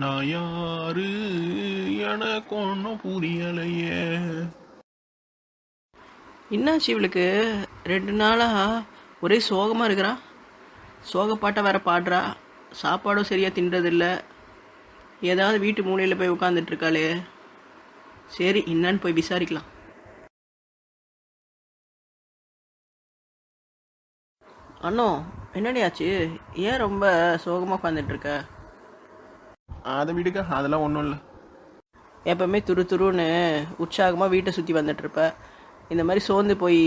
நான் யாரு? எனக்கு ஒன்றும் புரியலையே. என்னாச்சு இவளுக்கு? ரெண்டு நாளாக ஒரே சோகமாக இருக்கிறா? சோகப்பாட்டை வேற பாடுறா. சாப்பாடும் சரியாக தின்றதில்ல. ஏதாவது வீட்டு மூலையில் போய் உட்காந்துட்டு இருக்காளே. சரி என்னன்னு போய் விசாரிக்கலாம். அண்ணோ என்னடி ஏன் ரொம்ப சோகமாக உட்காந்துட்டு இருக்க? அதை விடுக்க அதெல்லாம் ஒன்றும் இல்லை. எப்பவுமே துரு துருன்னு உற்சாகமாக வீட்டை சுற்றி வந்துட்டு இருப்ப. இந்த மாதிரி சோர்ந்து போய்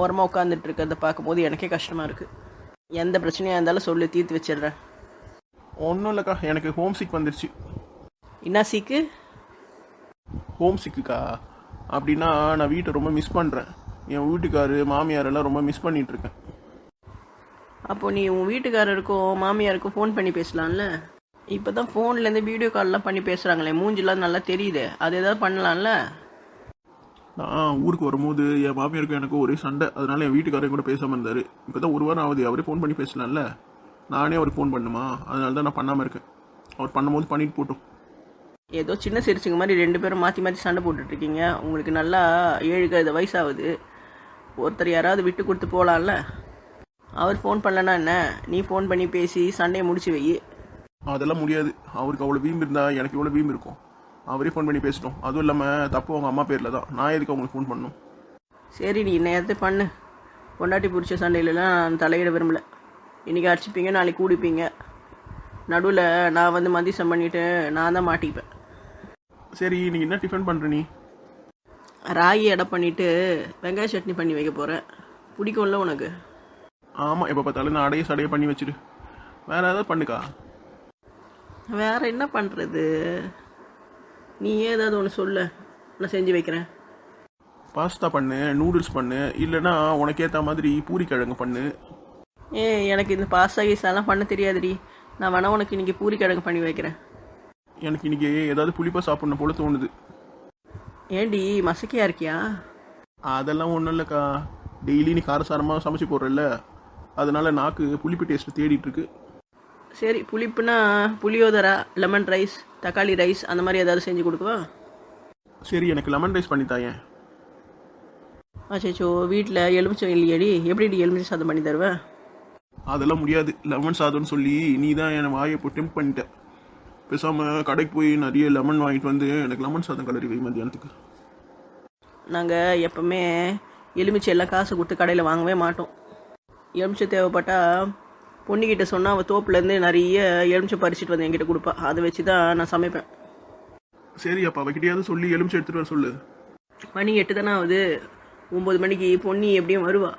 ஓரமாக உட்காந்துட்டு இருக்கிறத பார்க்கும்போது எனக்கே கஷ்டமாக இருக்குது எந்த பிரச்சனையாக இருந்தாலும் சொல்லி தீர்த்து வச்சிடுறேன். ஒன்றும் இல்லைக்கா எனக்கு ஹோம் சிக் வந்துருச்சு. என்ன சீக்கு ஹோம் சிக்குக்கா அப்படின்னா நான் வீட்டை ரொம்ப மிஸ் பண்ணுறேன் என் வீட்டுக்காரு மாமியார் எல்லாம் ரொம்ப மிஸ் பண்ணிட்டு இருக்கேன். அப்போ நீ உன் வீட்டுக்காரருக்கும் மாமியாருக்கும் ஃபோன் பண்ணி பேசலாம்ல? இப்போ தான் ஃபோன்லேருந்து வீடியோ கால்லாம் பண்ணி பேசுகிறாங்களே மூஞ்சிலாம் நல்லா தெரியுது. அது ஏதாவது பண்ணலாம்ல? நான் ஊருக்கு வரும்போது என் மாமியாருக்கும் எனக்கும் ஒரே சண்டை. அதனால என் வீட்டுக்காரரும் கூட பேசாமல் இருந்தார். இப்போ தான் ஒரு வாரம் ஆகுது அவரே ஃபோன் பண்ணி பேசலாம்ல? நானே அவருக்கு ஃபோன் பண்ணுமா? அதனால தான் நான் பண்ணாமல் இருக்கேன். அவர் பண்ணும்போது பண்ணிட்டு போட்டோம். ஏதோ சின்ன சிரிச்சுங்க மாதிரி ரெண்டு பேரும் மாற்றி மாற்றி சண்டை போட்டுட்டு இருக்கீங்க. உங்களுக்கு நல்லா ஏழு கழுத வயசாகுது. ஒருத்தர் யாராவது விட்டு கொடுத்து போகலாம்ல அவர் ஃபோன் பண்ணலன்னா என்ன? நீ ஃபோன் பண்ணி பேசி சண்டையை முடிச்சு வை. அதெல்லாம் முடியாது. அவருக்கு அவ்வளோ வீம்பு இருந்தா எனக்கு எவ்வளோ வீம்பு இருக்கும். அவரே ஃபோன் பண்ணி பேசிட்டோம். அதுவும் இல்லாமல் தப்பு அவங்க அம்மா பேரில் தான். நான் எதுக்கு அவங்களுக்கு ஃபோன் பண்ணணும்? சரி நீ நேரத்தை பண்ணு. பொண்டாட்டி பிடிச்ச சண்டையிலலாம் நான் தலையிட விரும்பல. இன்றைக்கி அடிச்சுப்பீங்க நாளைக்கு கூடிப்பீங்க நடுவில் நான் வந்து மதிசம் பண்ணிவிட்டு நான் தான் மாட்டிப்பேன். சரி நீ என்ன டிஃபன் பண்ணுற நீ? ராகி எடை பண்ணிவிட்டு வெங்காய சட்னி பண்ணி வைக்க போகிறேன் பிடிக்கும்ல உனக்கு? ஆமாம் எப்போ பார்த்தாலும் நான் அடைய சடைய பண்ணி வச்சிரு. வேற ஏதாவது பண்ணுக்கா? வேற என்ன பண்ணுறது நீ ஏதாவது ஒன்று சொல்லு. நான் செஞ்சு வைக்கிறேன். பாஸ்தா பண்ணு நூடுல்ஸ் பண்ணு இல்லைன்னா உனக்கு ஏற்ற மாதிரி பூரி கிழங்கு பண்ணு. ஏ எனக்கு இந்த பாஸ்தா கீஸாலாம் பண்ண தெரியாதுடி. நான் வேணா உனக்கு இன்னைக்கு பூரி கிழங்கு பண்ணி வைக்கிறேன். எனக்கு இன்னைக்கு ஏதாவது புளிப்பாக சாப்பிடணும் போல தோணுது. ஏண்டி மசக்கியா இருக்கியா? அதெல்லாம் ஒன்றும் இல்லைக்கா. டெய்லி நீ காரசாரமாக சமைச்சு போடுறல்ல. அதனால நாக்கு புளிப்பு டேஸ்ட் தேடிட்டு இருக்கு. சரி புளிப்புனா புளியோதரா லெமன் ரைஸ் தக்காளி ரைஸ் அந்த மாதிரி ஏதாவது செஞ்சு கொடுக்கவா? சரி எனக்கு லெமன் ரைஸ் பண்ணி தாயேன். அச்சோ வீட்டில் எலுமிச்சம் இல்லையடி. எப்படிடி எலுமிச்சை சாதம் பண்ணி தருவேன் அதெல்லாம் முடியாது. லெமன் சாதம்னு சொல்லி நீ தான் என்னை வாயை இப்போ டெம்ப் பண்ணிட்ட. பேசாமல் கடைக்கு போய் நிறைய லெமன் வாங்கிட்டு வந்து எனக்கு லெமன் சாதம் கலரி வை மத்தியானத்துக்கு. நாங்கள் எப்பவுமே எலுமிச்சை எல்லாம் காசு கொடுத்து கடையில் வாங்கவே மாட்டோம். எலுமிச்சை தேவைப்பட்டா பொண்ணுக்கிட்ட சொன்னால் அவள் தோப்புலேருந்து நிறைய எலுமிச்சை பறிச்சிட்டு வந்து என்கிட்ட கொடுப்பா. அதை வச்சு தான் நான் சமைப்பேன். சரி அப்போ அவகிட்டயாவது சொல்லி எலுமிச்சை எடுத்துட்டு வர சொல்லு. மணி எட்டு தானே ஆகுது. ஒம்பது மணிக்கு பொன்னி எப்படியும் வருவா.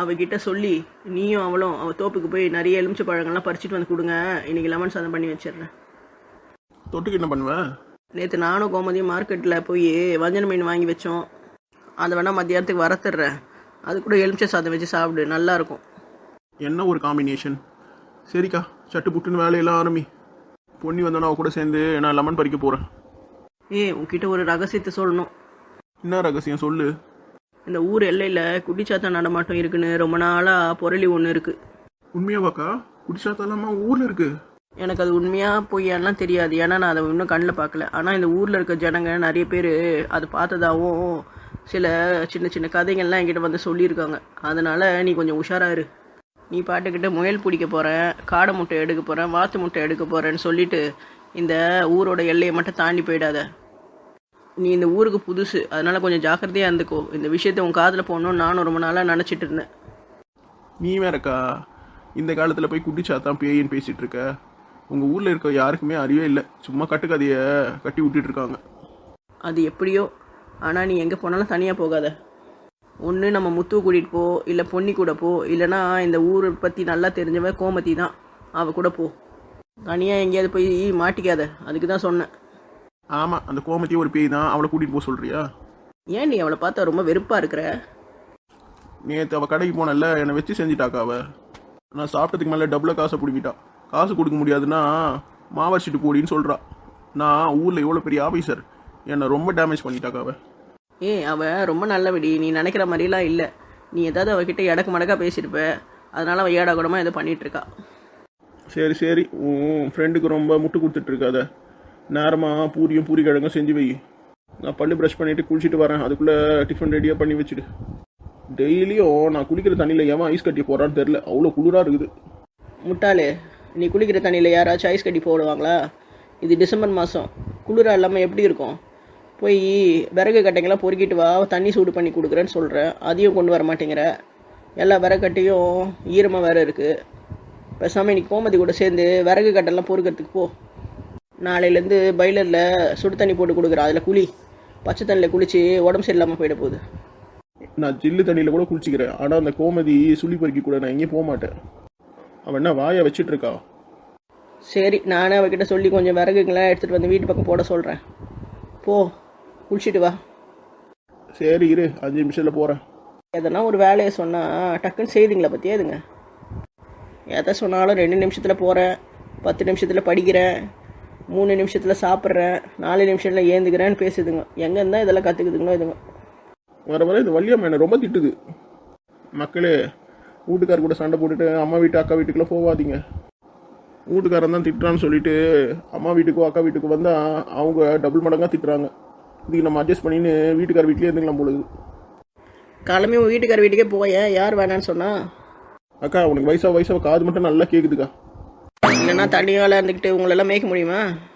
அவகிட்ட சொல்லி நீயும் அவளும் அவள் தோப்புக்கு போய் நிறைய எலுமிச்சை பழங்கள்லாம் பறிச்சிட்டு வந்து கொடுங்க. இன்னைக்கு லெமன் சாதம் பண்ணி வச்சிடுறேன். தொட்டுக்கு என்ன பண்ணுவேன் நேற்று நானும் கோமதியும் மார்க்கெட்டில் போய் வஞ்சன மீன் வாங்கி வச்சோம். அதை வேணால் மத்தியானத்துக்கு வரத்துடுறேன் அது கூட எலுமிச்சை சாதம் வச்சு சாப்பிடு நல்லா இருக்கும். என்ன ஒரு காம்பினேஷன் சரிக்கா சட்டு புட்டுன்னு வேலையெல்லாம் ஆரம்பி. பொன்னி வந்தோன்னா அவ கூட சேர்ந்து நான் லெமன் பறிக்க போகிறேன் ஏய் உன்கிட்ட ஒரு ரகசியத்தை சொல்லணும். என்ன ரகசியம்? சொல்லு. இந்த ஊர் எல்லையில் குட்டிச்சாத்தா நடமாட்டம் இருக்குன்னு ரொம்ப நாளாக பொருளி ஒன்று இருக்குது உண்மையாவாக்கா? குடிச்சாத்தாலாமா ஊரில் இருக்கு. எனக்கு அது உண்மையாக பொய்யான்லாம் தெரியாது. ஏன்னா நான் அதை இன்னும் கண்ணில் பார்க்கல. ஆனால் இந்த ஊரில் இருக்க ஜனங்க நிறைய பேர் அது பார்த்ததாவும் சில சின்ன சின்ன கதைகள்லாம் என்கிட்ட வந்து சொல்லியிருக்காங்க. அதனால் நீ கொஞ்சம் உஷாரா இரு. நீ பாட்டுக்கிட்ட முயல் பிடிக்க போகிறேன் காடை முட்டை எடுக்க போகிறேன் வாத்து முட்டை எடுக்க போகிறேன்னு சொல்லிட்டு இந்த ஊரோட எல்லையை மட்டும் தாண்டி போயிடாத. நீ இந்த ஊருக்கு புதுசு அதனால கொஞ்சம் ஜாக்கிரதையாக இருந்துக்கோ. இந்த விஷயத்தை உன் காதில் போடணும்னு நானும் ரொம்ப நாளாக நினச்சிட்டு இருந்தேன். நீ வேறக்கா இந்த காலத்தில் போய் குடிச்சாத்தான் பேயின்னு பேசிட்டு இருக்க. உங்கள் ஊரில் இருக்க யாருக்குமே அறிவே இல்லை. சும்மா கட்டுக்கதையை கட்டி விட்டுட்டு இருக்காங்க. அது எப்படியோ? ஆனால் நீ எங்கே போனாலும் தனியாக போகாத. ஒன்று நம்ம முத்துவை கூட்டிகிட்டு போ இல்லை பொன்னி கூட போ இல்லைன்னா இந்த ஊரை பற்றி நல்லா தெரிஞ்சவ கோமதி தான். அவள் கூட போ. தனியாக எங்கேயாவது போய் மாட்டிக்காத. அதுக்கு தான் சொன்னேன். ஆமாம் அந்த கோமத்தி ஒரு பேய் தான். அவளை கூட்டிகிட்டு போக சொல்கிறியா ஏன் நீ அவளை பார்த்தா ரொம்ப வெறுப்பாக இருக்கிற? நேற்று அவள் கடைக்கு போனல என்னை வச்சு செஞ்சிட்டாக்கா அவ. நான் சாப்பிட்டதுக்கு மேலே டபுளாக காசை பிடிக்கிட்டா காசு கொடுக்க முடியாதுன்னா மாவரிச்சிட்டு போடின்னு சொல்கிறா நான் ஊரில் எவ்வளோ பெரிய ஆஃபீஸர் என்னை ரொம்ப டேமேஜ் பண்ணிட்டாக்கா ஏய் அவள் ரொம்ப நல்லபடி நீ நினைக்கிற மாதிரிலாம் இல்லை. நீ ஏதாவது அவகிட்ட இடக்கு மடக்கா பேசியிருப்ப அதனால அவள் ஏடா கூடமாக ஏதோ பண்ணிட்டு இருக்கா. சரி சரி. உன் ஃப்ரெண்டுக்கு ரொம்ப முட்டு கொடுத்துட்டு இருக்காத. நேரமாக பூரியும் பூரி கிழங்கும் செஞ்சு வை. நான் பல்லு ப்ரஷ் பண்ணிட்டு குளிச்சுட்டு வரேன். அதுக்குள்ளே டிஃபன் ரெடியாக பண்ணி வச்சுடு. டெய்லியும் நான் குளிக்கிற தண்ணியில் ஏன் ஐஸ் கட்டி போடுறான்னு தெரில அவ்வளோ குளிராக இருக்குது. முட்டாளு நீ குளிக்கிற தண்ணியில் யாராச்சும் ஐஸ் கட்டி போடுவாங்களா? இது டிசம்பர் மாதம் குளிராக இல்லாமல் எப்படி இருக்கும்? போய் விறகு கட்டைங்கெல்லாம் பொறுக்கிட்டு வா தண்ணி சூடு பண்ணி கொடுக்குறேன்னு சொல்கிறேன் அதையும் கொண்டு வர மாட்டேங்கிற. எல்லா விறகு கட்டையும் ஈரமாக வேறு இருக்குது பேசாமல் இன்னைக்கு கோமதி கூட சேர்ந்து விறகு கட்டெல்லாம் பொறுக்கிறதுக்கு போ. நாளையிலேருந்து பைலரில் சுடு தண்ணி போட்டு கொடுக்குறேன் அதில் குளி. பச்சை தண்ணியில் குளித்து உடம்பு சரியில்லாமல் போயிட போகுது. நான் ஜில்லு தண்ணியில் கூட குளிச்சிக்கிறேன். ஆனால் அந்த கோமதி சுழி பறிக்க கூட நான் எங்கேயும் போக மாட்டேன். அவன் என்ன வாயை வச்சிட்டு இருக்கா? சரி நானே அவகிட்ட சொல்லி கொஞ்சம் விறகுங்களாம் எடுத்துகிட்டு வந்து வீட்டு பக்கம் போட சொல்கிறேன் போ. குளிச்சுட்டு வா. சரி இரு அஞ்சு நிமிஷத்தில் போகிறேன் எதனா ஒரு வேலையை சொன்னால் டக்குன்னு செய்திங்களா பற்றியா இதுங்க எதை சொன்னாலும் ரெண்டு நிமிஷத்தில் போகிறேன் பத்து நிமிஷத்தில் படிக்கிறேன் மூணு நிமிஷத்தில் சாப்பிட்றேன் நாலு நிமிஷத்தில் ஏந்துக்கிறேன்னு பேசுதுங்க. எங்கேருந்தா இதெல்லாம் கற்றுக்குதுங்களோ இதுங்க? வர வர இந்த வள்ளியம்மா என்னை ரொம்ப திட்டுது. மக்களே வீட்டுக்கார் கூட சண்டை போட்டுட்டு அம்மா வீட்டு அக்கா வீட்டுக்குலாம் போகாதீங்க வீட்டுக்காரன் தான் திட்டுறான்னு சொல்லிட்டு அம்மா வீட்டுக்கோ அக்கா வீட்டுக்கு வந்தால் அவங்க டபுள் மடங்காக திட்டுறாங்க. இதுக்கு நம்ம அட்ஜஸ்ட் பண்ணின்னு வீட்டுக்கார் வீட்லேயே இருந்துக்கலாம் பொழுது கிளம்பி உன் வீட்டுக்கார வீட்டுக்கே போயேன் யார் வேணான்னு சொன்னா? அக்கா உனக்கு வயசா வயசா காது மட்டும் நல்லா கேட்குதுக்கா இல்லைன்னா தண்ணியால் இருந்துக்கிட்டு உங்களெல்லாம் மேய்க்க முடியுமா?